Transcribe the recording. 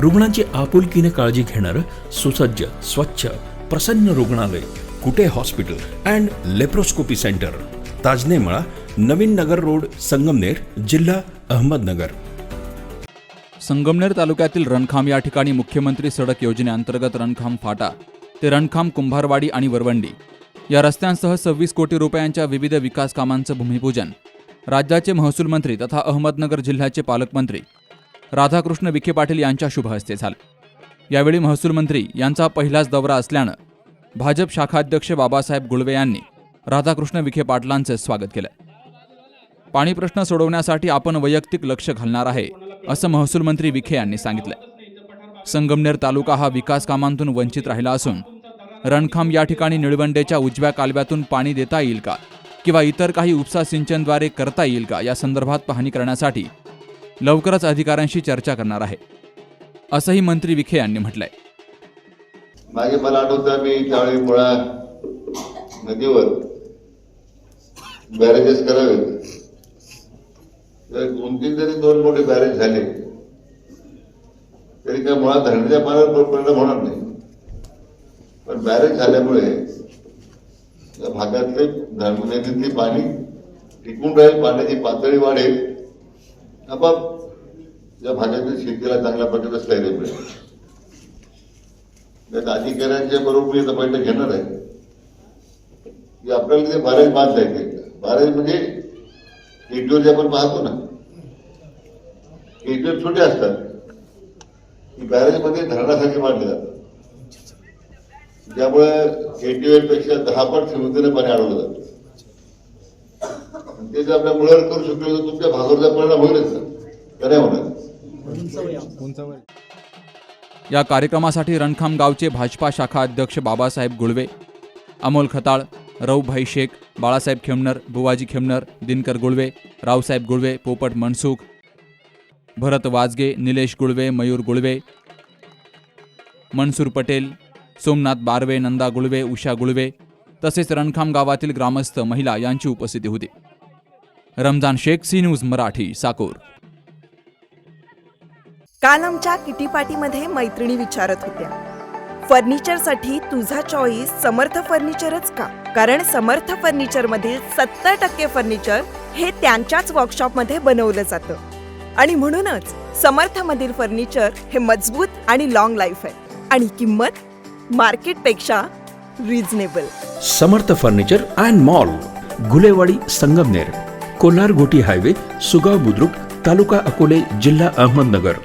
रुग्णांची आपुलकीने काळजी घेणारं सुसज्ज स्वच्छ प्रसन्न रुग्णालय Kute hospital and laparoscopy centre. Tajnemala Navin Nagar road Sangamner जिल्हा अहमदनगर. संगमनेर तालुक्यातील रणखाम या ठिकाणी मुख्यमंत्री सडक योजनेअंतर्गत रणखाम फाटा ते रणखाम कुंभारवाडी आणि वरवंडी. या रस्त्यांसह सव्वीस कोटी रुपयांच्या विविध विकास कामांचं भूमिपूजन. राज्याचे महसूल मंत्री तथा अहमदनगर जिल्ह्याचे पालकमंत्री राधाकृष्ण विखे पाटील यांच्या शुभ हस्ते झालं. यावेळी महसूल मंत्री यांचा पहिलाच दौरा असल्यानं भाजप शाखाध्यक्ष बाबासाहेब गुळवे यांनी राधाकृष्ण विखे पाटलांचं स्वागत केलं. पाणी प्रश्न सोडवण्यासाठी आपण वैयक्तिक लक्ष घालणार आहे असं महसूल मंत्री विखे यांनी सांगितलं. संगमनेर तालुका हा विकास कामांतून वंचित राहिला असून रणखांब या ठिकाणी निळवंडेच्या उजव्या कालव्यातून पाणी देता येईल का? किंवा इतर काही उपसा सिंचनद्वारे करता येईल का? या संदर्भात पाहणी करण्यासाठी लवकरच अधिकाऱ्यांशी चर्चा करणार आहे. असंही मंत्री विखे यांनी म्हटलंय. मागे मला आठवतं मी त्यावेळी मुळा नदीवर बॅरेजेस करावे तर दोन तीन जरी दोन मोठे बॅरेज झाले तरी काय मुळात धरणाच्या पाण्यावर परिणाम होणार नाही. पण बॅरेज झाल्यामुळे या भागातले धरण नदीतले पाणी टिकून राहील पाण्याची पातळी वाढेल. आपाप या भागातील शेतीला चांगल्या प्रकारे स्थैर्य मिळेल. त्यात अधिकाऱ्यांच्या बरोबर मी बैठक घेणार आहे. की आपल्याला ते बारावी बांधता जायचे बॅरेज म्हणजे केटीवर जे आपण पाहतो ना. केटीवर छोटे असतात. की म्हणजे धरणासारखे मध्ये धरणासाठी बांधले जातात त्यामुळे केटीवर पेक्षा दहा पट क्षमतेने पाणी अडवलं जातं. ते जर आपल्या मुळावर करू शकलो तर तुमच्या भागावरचा परिणाम होईलच ना. का नाही होणार? या कार्यक्रमासाठी रणखाम गावचे भाजपा शाखा अध्यक्ष बाबासाहेब गुळवे अमोल खताळ रऊभाई शेख बाळासाहेब खेमनर बुवाजी खेमनर दिनकर गुळवे रावसाहेब गुळवे पोपट मनसुख भरत वाजगे निलेश गुळवे मयूर गुळवे मनसूर पटेल सोमनाथ बारवे नंदा गुळवे उषा गुळवे तसेच रणखाम गावातील ग्रामस्थ महिला यांची उपस्थिती होती. Ramzan Shaikh C news Marathi Sakor. काल आमच्या किटी पार्टीमध्ये मैत्रिणी विचारत होत्या. फर्निचरसाठी तुझा चॉईस समर्थ फर्निचरच का? कारण समर्थ फर्निचर मधील सत्तर टक्के फर्निचर हे त्यांच्याच वर्कशॉपमध्ये बनवलं जातं. आणि म्हणूनच समर्थ मधील फर्निचर हे मजबूत आणि लॉंग लाईफ आहे. आणि किंमत मार्केटपेक्षा reasonable Samarth furniture and mall Gulewadi Sangamner. Kolhar Goti highway Sugaon Budruk taluka Akole जिल्हा अहमदनगर.